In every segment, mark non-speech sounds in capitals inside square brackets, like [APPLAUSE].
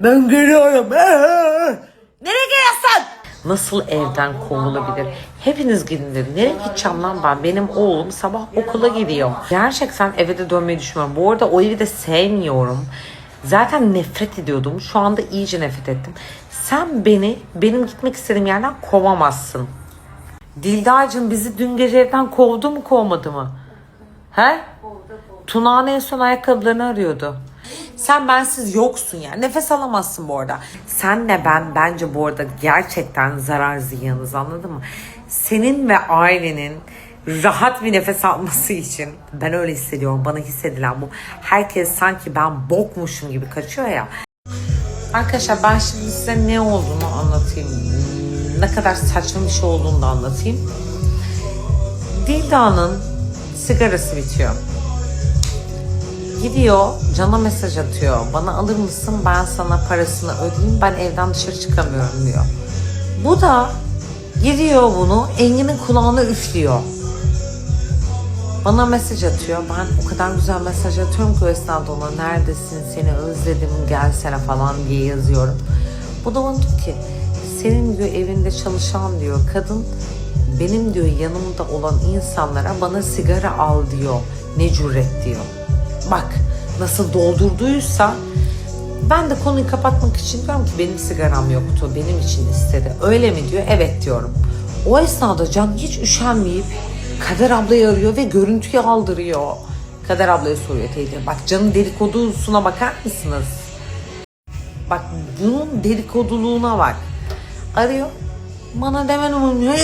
Ben geliyorum. Nereye geliyorsun? Nasıl evden kovulabilir? Hepiniz gidin dedi. Nereye gideceğim lan ben? Benim oğlum sabah okula gidiyor. Gerçekten eve de dönmeyi düşünmüyorum. Bu arada o evi de sevmiyorum. Zaten nefret ediyordum. Şu anda iyice nefret ettim. Sen beni benim gitmek istediğim yerden kovamazsın. Dildacığım bizi dün gece evden kovdu mu kovmadı mı? He? Tunağan en son ayakkabılarını arıyordu. Sen bensiz yoksun ya. Nefes alamazsın bu arada. Senle ben bence bu arada gerçekten zarar ziyanız anladın mı? Senin ve ailenin rahat bir nefes alması için ben öyle hissediyorum. Bana hissedilen bu. Herkes sanki ben bokmuşum gibi kaçıyor ya. Arkadaşlar ben şimdi size ne olduğunu anlatayım. Ne kadar saçma bir şey olduğunu da anlatayım. Dilda'nın sigarası bitiyor. Gidiyor cana mesaj atıyor. Bana alır mısın ben sana parasını ödeyeyim ben evden dışarı çıkamıyorum diyor. Bu da gidiyor bunu Engin'in kulağına üflüyor. Bana mesaj atıyor. Ben o kadar güzel mesaj atıyorum ki o esnada ona neredesin seni özledim gelsene falan diye yazıyorum. Bu da bana diyor ki senin diyor evinde çalışan diyor kadın benim diyor yanımda olan insanlara bana sigara al diyor. Ne cüret diyor. Bak nasıl doldurduysa ben de konuyu kapatmak için diyorum ki benim sigaram yoktu. Benim için istedi. Öyle mi diyor? Evet diyorum. O esnada Can hiç üşenmeyip Kader ablayı arıyor ve görüntüyü aldırıyor. Kader ablaya soruyor teyze. Bak Can'ın dedikodusuna bakar mısınız? Bak bunun dedikoduluğuna bak. Arıyor. Bana demen umurmuyor. [LAUGHS]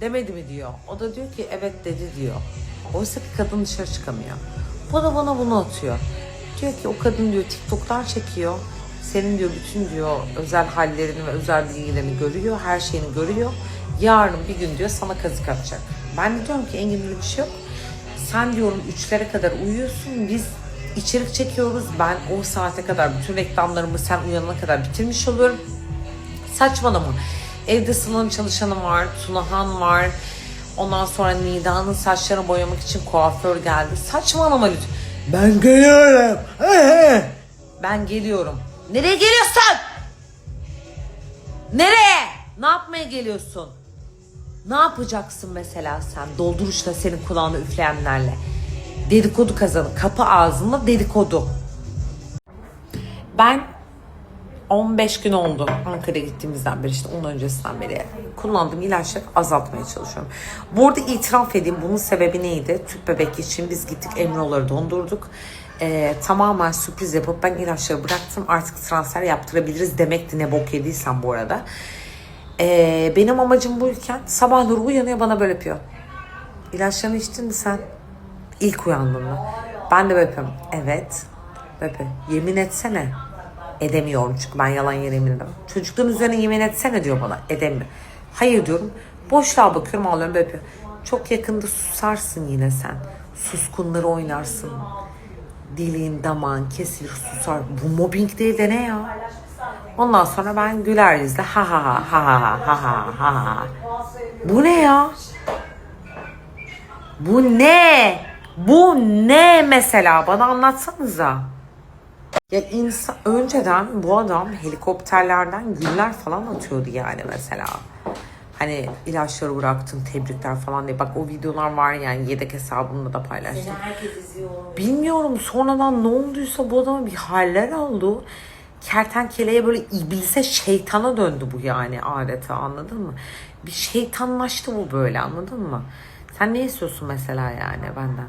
Demedi mi diyor. O da diyor ki evet dedi diyor. Oysa ki kadın dışarı çıkamıyor. Bu da bana bunu atıyor. Diyor ki o kadın diyor TikTok'lar çekiyor. Senin diyor bütün diyor özel hallerini ve özel bilgilerini görüyor. Her şeyini görüyor. Yarın bir gün diyor sana kazık atacak. Ben de diyorum ki Engin bir şey yok. Sen diyorum üçlere kadar uyuyorsun. Biz içerik çekiyoruz. Ben o saate kadar bütün reklamlarımı sen uyanana kadar bitirmiş oluyorum. Saçmalama. Evde Sıla'nın çalışanı var, Tunahan var. Ondan sonra Nida'nın saçlarını boyamak için kuaför geldi. Saçmalama lütfen. Ben geliyorum. Ben geliyorum. Nereye geliyorsun? Nereye? Ne yapmaya geliyorsun? Ne yapacaksın mesela sen dolduruşla senin kulağına üfleyenlerle? Dedikodu kazanı. Kapı ağzında dedikodu. Ben 15 gün oldu Ankara'ya gittiğimizden beri işte onun öncesinden beri kullandığım ilaçları azaltmaya çalışıyorum. Bu arada itiraf edeyim bunun sebebi neydi? Tüp bebek için biz gittik emroları dondurduk. Ee, tamamen sürpriz yapıp ben ilaçları bıraktım artık transfer yaptırabiliriz demekti ne bok yediysen bu arada. Ee, benim amacım buyken sabahları uyanıyor bana böyle yapıyor. İlaçlarını içtin mi sen? İlk uyandığımda. Ben de böyle yapıyorum. Evet. Yapıyor. Yemin etsene. Edemiyorum çünkü ben yalan yere yemin. Çocukların üzerine yemin etsene diyor bana. Edemiyorum. Hayır diyorum. Boşluğa bakıyorum ağlıyorum böyle yapıyor. Çok yakında susarsın yine sen. Suskunları oynarsın. Dilin damağın kesilir susar. Bu mobbing değil de ne ya? Ondan sonra ben güler yüzle ha ha ha ha ha ha ha ha. Bu ne ya? Bu ne? Bu ne mesela? Bana anlatsanıza. Ya insan önceden bu adam helikopterlerden güller falan atıyordu yani mesela. Hani ilaçları bıraktım tebrikler falan diye. Bak o videolar var yani yedek hesabımda da paylaştım. Herkes izliyor. Bilmiyorum sonradan ne olduysa bu adama bir haller oldu. Kertenkeleye böyle iblise şeytana döndü bu yani adeta anladın mı? Bir şeytanlaştı bu böyle anladın mı? Sen ne istiyorsun mesela yani benden?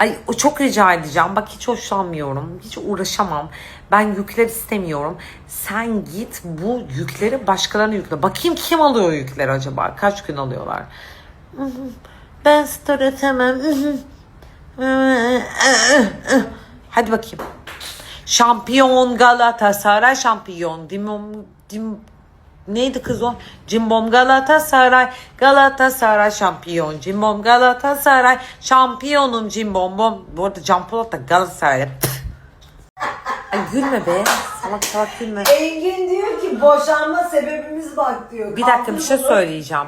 Ay o çok rica edeceğim. Bak hiç hoşlanmıyorum. Hiç uğraşamam. Ben yükler istemiyorum. Sen git bu yükleri başkalarına yükle. Bakayım kim alıyor yükleri acaba? Kaç gün alıyorlar? [LAUGHS] Ben story atamam. [LAUGHS] Hadi bakayım. Şampiyon Galatasaray şampiyon. Dimom dim neydi kız o? Cimbom Galatasaray Galatasaray şampiyon. Cimbom Galatasaray şampiyonum cimbom bom. Bu arada Can Polat da Galatasaray'da. Püh. Ay gülme be. Salak salak gülme. Engin diyor ki boşanma sebebimiz bak diyor. Bir dakika bir şey söyleyeceğim.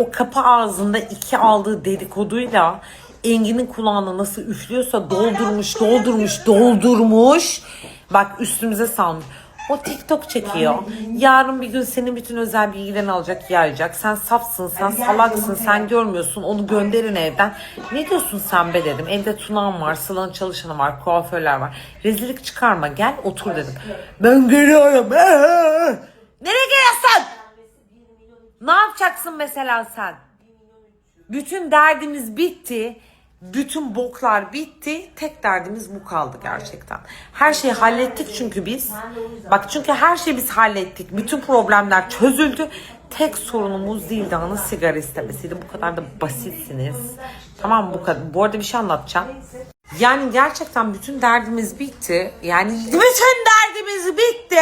O kapı ağzında iki aldığı dedikoduyla Engin'in kulağına nasıl üflüyorsa doldurmuş, doldurmuş, doldurmuş. Bak üstümüze salmış. O TikTok çekiyor. Yarın bir gün senin bütün özel bilgilerini alacak, yayacak. Sen safsın, sen salaksın, sen görmüyorsun. Onu gönderin evden. Ne diyorsun sen be dedim. Evde Tunağan var, Sıla'nın çalışanı var, kuaförler var. Rezillik çıkarma, gel otur dedim. Ben geliyorum. Ee, Nereye geliyorsun? Ne yapacaksın mesela sen? Bütün derdimiz bitti. Bütün boklar bitti. Tek derdimiz bu kaldı gerçekten. Her şeyi hallettik çünkü biz. Bak çünkü her şeyi biz hallettik. Bütün problemler çözüldü. Tek sorunumuz Dilda'nın sigara istemesiydi. Bu kadar da basitsiniz. Tamam bu kadar. Bu arada bir şey anlatacağım. Yani gerçekten bütün derdimiz bitti. Yani bütün derdimiz bitti.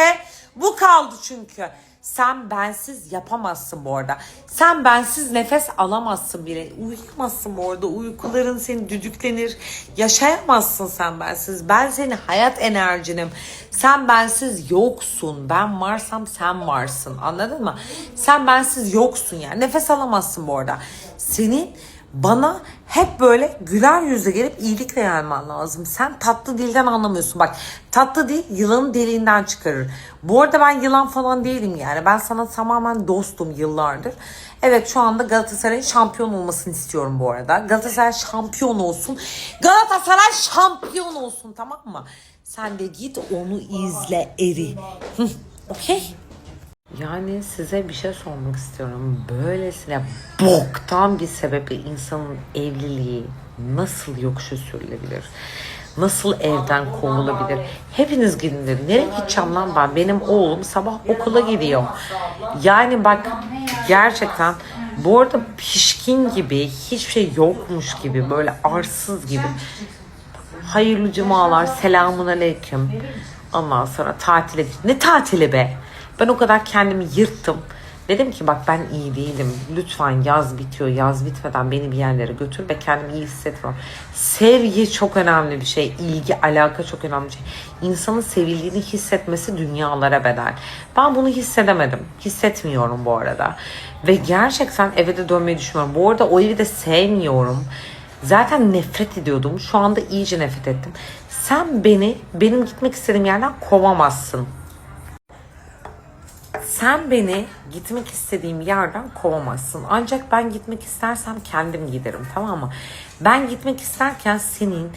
Bu kaldı çünkü. Sen bensiz yapamazsın bu arada. Sen bensiz nefes alamazsın bile. Uyuyamazsın bu arada. Uykuların seni düdüklenir. Yaşayamazsın sen bensiz. Ben senin hayat enerjinim. Sen bensiz yoksun. Ben varsam sen varsın. Anladın mı? Sen bensiz yoksun yani. Nefes alamazsın bu arada. Senin bana hep böyle güler yüzle gelip iyilikle gelmen lazım. Sen tatlı dilden anlamıyorsun. Bak tatlı dil yılanı deliğinden çıkarır. Bu arada ben yılan falan değilim yani. Ben sana tamamen dostum yıllardır. Evet şu anda Galatasaray'ın şampiyon olmasını istiyorum bu arada. Galatasaray şampiyon olsun. Galatasaray şampiyon olsun tamam mı? Sen de git onu izle eri. Okey? Yani size bir şey sormak istiyorum. Böylesine boktan bir sebeple insanın evliliği nasıl yokuşa sürülebilir? Nasıl evden kovulabilir? Hepiniz gidin dedim. Nereye gideceğim lan ben? Benim oğlum sabah okula gidiyor. Yani bak gerçekten bu arada pişkin gibi hiçbir şey yokmuş gibi böyle arsız gibi Hayırlı cumalar, selamun aleyküm. Ondan sonra tatile. Ne tatili be? Ben o kadar kendimi yırttım. Dedim ki bak ben iyi değilim. Lütfen yaz bitiyor. Yaz bitmeden beni bir yerlere götür ve kendimi iyi hissetmiyorum. Sevgi çok önemli bir şey. İlgi, alaka çok önemli bir şey. İnsanın sevildiğini hissetmesi dünyalara bedel. Ben bunu hissedemedim. Hissetmiyorum bu arada. Ve gerçekten eve de dönmeyi düşünmüyorum. Bu arada o evi de sevmiyorum. Zaten nefret ediyordum. Şu anda iyice nefret ettim. Sen beni benim gitmek istediğim yerden kovamazsın. Sen beni gitmek istediğim yerden kovamazsın. Ancak ben gitmek istersem kendim giderim tamam mı? Ben gitmek isterken senin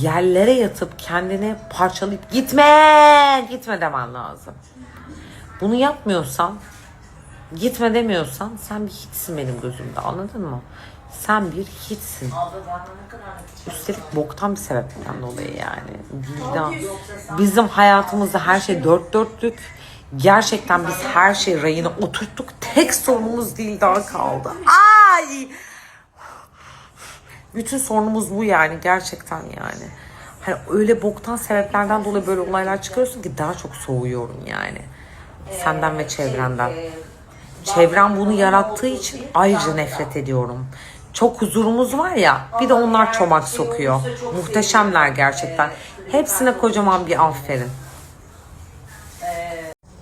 yerlere yatıp kendini parçalayıp gitme gitme demen lazım. Bunu yapmıyorsan gitme demiyorsan sen bir hiçsin benim gözümde anladın mı? Sen bir hiçsin. Üstelik boktan bir sebepten dolayı yani. Bizim hayatımızda her şey dört dörtlük. Gerçekten biz her şeyi rayına oturttuk. Tek sorunumuz daha kaldı. Ay! Bütün sorunumuz bu yani gerçekten yani. Hani öyle boktan sebeplerden dolayı böyle olaylar çıkarıyorsun ki daha çok soğuyorum yani. Senden ve çevrenden. Çevrem bunu yarattığı için ayrıca nefret ediyorum. Çok huzurumuz var ya bir de onlar çomak sokuyor. Muhteşemler gerçekten. Hepsine kocaman bir aferin.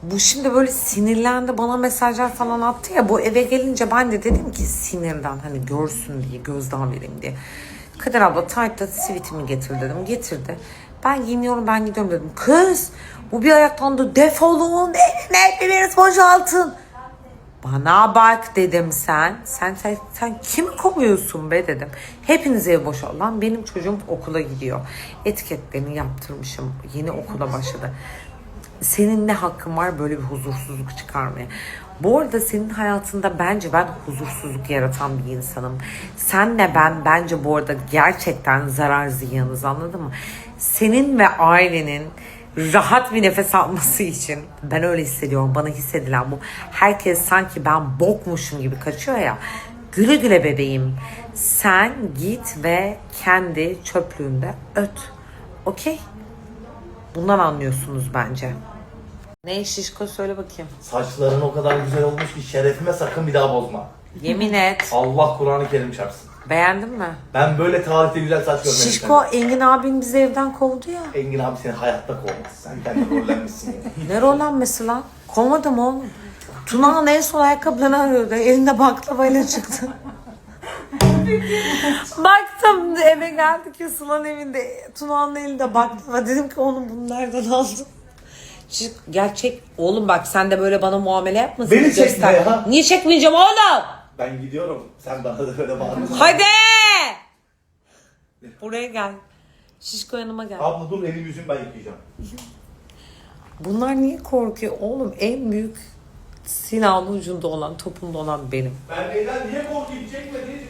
Bu şimdi böyle sinirlendi bana mesajlar falan attı ya bu eve gelince ben de dedim ki sinirden hani görsün diye gözden vereyim diye. Kader abla taytta sivitimi getir dedim getirdi. Ben giyiniyorum ben gidiyorum dedim. Kız bu bir ayaktan da defolun evime hepiniz boşaltın. Bana bak dedim sen. Sen sen, sen kimi kovuyorsun be dedim. Hepiniz ev boşal. Lan benim çocuğum okula gidiyor. Etiketlerini yaptırmışım. Yeni okula başladı. Senin ne hakkın var böyle bir huzursuzluk çıkarmaya? Bu arada senin hayatında bence ben huzursuzluk yaratan bir insanım. Senle ben bence bu arada gerçekten zarar ziyanız anladın mı? Senin ve ailenin rahat bir nefes alması için ben öyle hissediyorum. Bana hissedilen bu. Herkes sanki ben bokmuşum gibi kaçıyor ya. Güle güle bebeğim. Sen git ve kendi çöplüğünde öt. Okey? Bundan anlıyorsunuz bence. Ne şişko söyle bakayım. Saçların o kadar güzel olmuş ki şerefime sakın bir daha bozma. Yemin et. Allah Kur'an-ı Kerim çarpsın. Beğendin mi? Ben böyle tarihte güzel saç görmedim. Şişko Engin abin bizi evden kovdu ya. Engin abi seni hayatta kovmaz. Sen kendi rollenmişsin ya. [LAUGHS] Ne rollenmesi lan? Kovmadım oğlum. Tuna'nın en son ayakkabılarını arıyordu. Elinde baklavayla çıktı. [LAUGHS] Baktım eve geldik ya Suna'nın evinde. Tuna'nın elinde baktım. Dedim ki onu bunlardan aldım. Gerçek oğlum bak sen de böyle bana muamele yapma. Beni çekme göster. ya. Niye çekmeyeceğim oğlum? Ben gidiyorum. Sen bana da böyle bağırıyorsun. Hadi. Buraya gel. Şişko yanıma gel. Abla dur elim yüzüm ben yıkayacağım. Bunlar niye korkuyor? Oğlum en büyük silahın ucunda olan, topunda olan benim. Ben neyden niye korkayım çekmedi?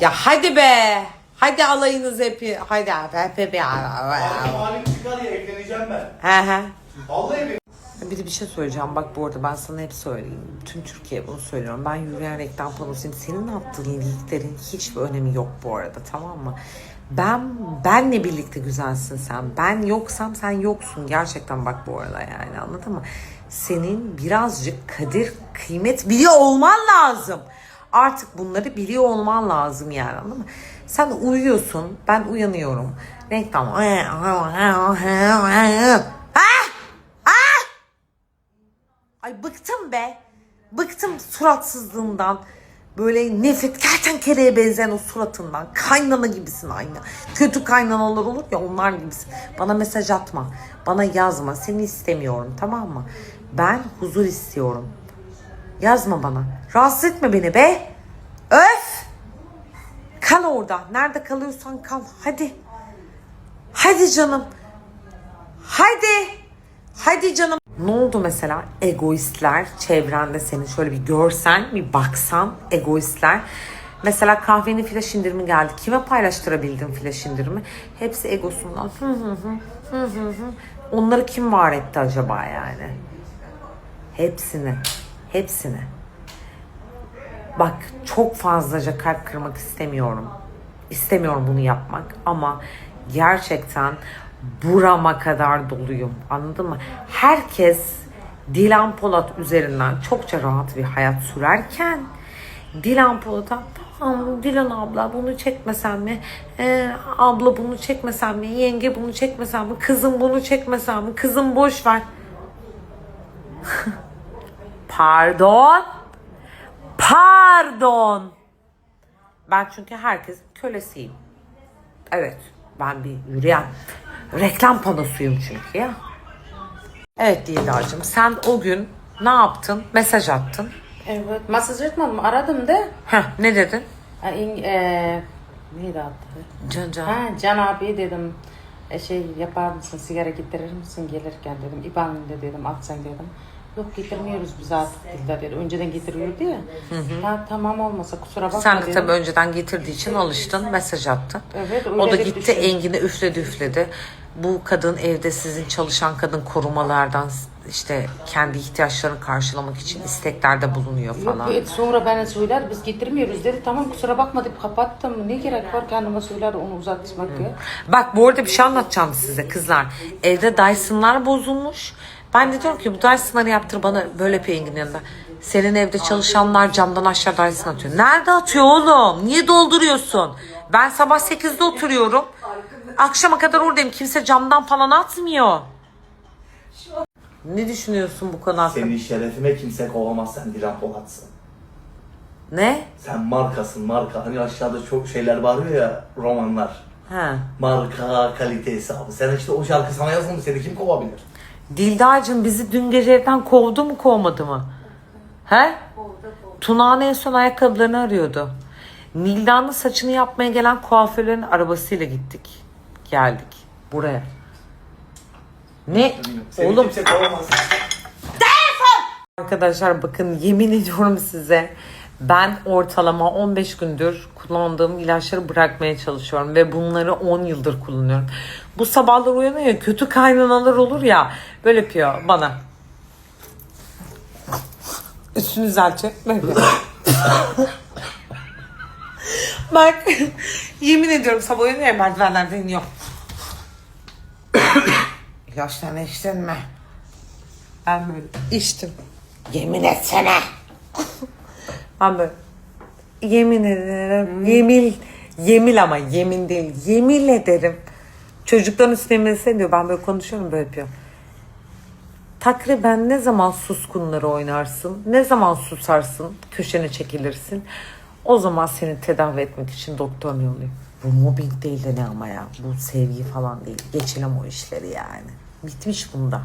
Ya hadi be. Hadi alayınız hep. Hadi abi hep hep. Halim çıkar ya evleneceğim ben. He he. Vallahi? Bir de bir şey söyleyeceğim. Bak bu arada ben sana hep söyleyeyim. Tüm Türkiye bunu söylüyorum. Ben yürüyen reklam panosuyum. Senin attığın linklerin hiçbir önemi yok bu arada tamam mı? Ben benle birlikte güzelsin sen. Ben yoksam sen yoksun. Gerçekten bak bu arada yani anladın mı? Senin birazcık kadir kıymet biliyor olman lazım. Artık bunları biliyor olman lazım yani anladın mı? Sen uyuyorsun. Ben uyanıyorum. Reklam. Ha? Ay bıktım be. Bıktım suratsızlığından. Böyle nefret kertenkeleye benzeyen o suratından. Kaynana gibisin aynı. Kötü kaynanalar olur ya onlar gibisin. Bana mesaj atma. Bana yazma. Seni istemiyorum tamam mı? Ben huzur istiyorum. Yazma bana. Rahatsız etme beni be. Öf. Kal orada. Nerede kalıyorsan kal. Hadi. Hadi canım. Hadi. Hadi canım. Ne oldu mesela? Egoistler çevrende seni şöyle bir görsen, bir baksan egoistler. Mesela kahvenin flaş indirimi geldi. Kime paylaştırabildin flaş indirimi? Hepsi egosundan. Onları kim var etti acaba yani? Hepsini. Hepsini. Bak çok fazlaca kalp kırmak istemiyorum. İstemiyorum bunu yapmak ama gerçekten burama kadar doluyum. Anladın mı? Herkes Dilan Polat üzerinden çokça rahat bir hayat sürerken Dilan Polat'a "Tamam, Dilan abla bunu çekmesen mi? Ee, abla bunu çekmesen mi? Yenge bunu çekmesen mi? Kızım bunu çekmesen mi? Kızım boş ver. [LAUGHS] Pardon. Pardon. Ben çünkü herkesin kölesiyim. Evet, ben bir yürüyen reklam panosuyum çünkü ya. Evet Didacığım, sen o gün ne yaptın? Mesaj attın. Evet, mesaj etmedim. Aradım da. Heh, ne dedin? E, in- e, neydi adı? Can Can. Ha, Can abi dedim. E, şey yapar mısın, sigara getirir misin gelirken dedim. İban'da dedim, atsan dedim. Yok getirmiyoruz biz artık dediler dedi. Önceden getiriyordu ya. Ha, tamam olmasa kusura bakma Sen de dedim. tabii önceden getirdiği için alıştın, mesaj attın. Evet, öyle o da gitti düşün. Engin'i üfledi üfledi. Bu kadın evde sizin çalışan kadın korumalardan işte kendi ihtiyaçlarını karşılamak için isteklerde bulunuyor falan. Yok, sonra bana söyler biz getirmiyoruz dedi. Tamam kusura bakma deyip kapattım. Ne gerek var kendime söyler onu uzatmak ya. Bak bu arada bir şey anlatacağım size kızlar. Evde Dyson'lar bozulmuş. Ben de diyorum ki bu Dyson'ları yaptır bana böyle pengin yanında. Senin evde çalışanlar camdan aşağı Dyson atıyor. Nerede atıyor oğlum? Niye dolduruyorsun? Ben sabah 8'de oturuyorum. Akşama kadar oradayım. Kimse camdan falan atmıyor. Ne düşünüyorsun bu konu hakkında? Senin şerefime kimse kovamaz sen Dilan Polat'sın. Ne? Sen markasın marka. Hani aşağıda çok şeyler bağırıyor ya romanlar. Ha. Marka, kalite hesabı. Sen işte o şarkı sana yazılmış. Seni kim kovabilir? Dildacığım bizi dün gece evden kovdu mu kovmadı mı? He? Tunağan en son ayakkabılarını arıyordu. Nilda'nın saçını yapmaya gelen kuaförlerin arabasıyla gittik. Geldik buraya. Ne? Seni Oğlum kimse kovamaz. arkadaşlar bakın yemin ediyorum size ben ortalama 15 gündür kullandığım ilaçları bırakmaya çalışıyorum ve bunları 10 yıldır kullanıyorum. Bu sabahlar uyanıyor ya kötü kaynanalar olur ya böyle yapıyor bana. Üstünü düzeltecek böyle. Bak yemin ediyorum sabah uyanıyor ya merdivenlerden iniyor. İlaçlarını içtin mi? Ben böyle içtim. Yemin etsene. ben böyle yemin ederim. Yemin yemin ama yemin değil. Yemin ederim. Çocukların üstüne yemin diyor. Ben böyle konuşuyorum böyle yapıyor. Takriben ne zaman suskunları oynarsın? Ne zaman susarsın? Köşene çekilirsin? O zaman seni tedavi etmek için doktor ne oluyor? Bu mobbing değil de ne ama ya. Bu sevgi falan değil. Geçelim o işleri yani. Bitmiş bunda.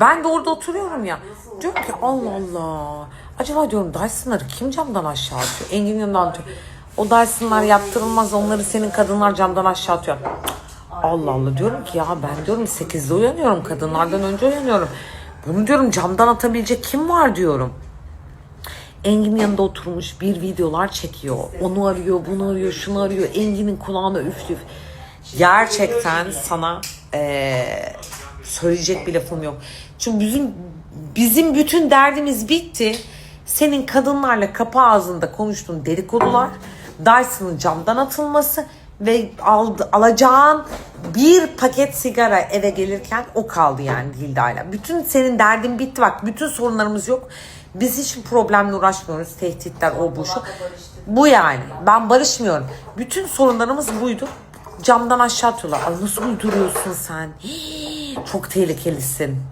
Ben de orada oturuyorum ya. Diyorum ki Allah Allah. Acaba diyorum Dyson'ları kim camdan aşağı atıyor? Engin yanından atıyor. O Dyson'lar yaptırılmaz. Onları senin kadınlar camdan aşağı atıyor. Allah Allah diyorum ki ya ben diyorum 8'de uyanıyorum. Kadınlardan önce uyanıyorum. Bunu diyorum camdan atabilecek kim var diyorum. Engin yanında oturmuş bir videolar çekiyor. Onu arıyor, bunu arıyor, şunu arıyor. Engin'in kulağına üf üf. Gerçekten sana eee, söyleyecek bir lafım yok. Çünkü bizim bizim bütün derdimiz bitti. Senin kadınlarla kapı ağzında konuştuğun dedikodular, Dyson'ın camdan atılması ve aldı, alacağın bir paket sigara eve gelirken o kaldı yani Dilda'yla. Bütün senin derdin bitti bak. Bütün sorunlarımız yok. Biz hiçbir problemle uğraşmıyoruz. Tehditler o bu şu. Bu yani. Ben barışmıyorum. Bütün sorunlarımız buydu. Camdan aşağı atıyorlar. Ay nasıl uyduruyorsun sen? Hii, çok tehlikelisin.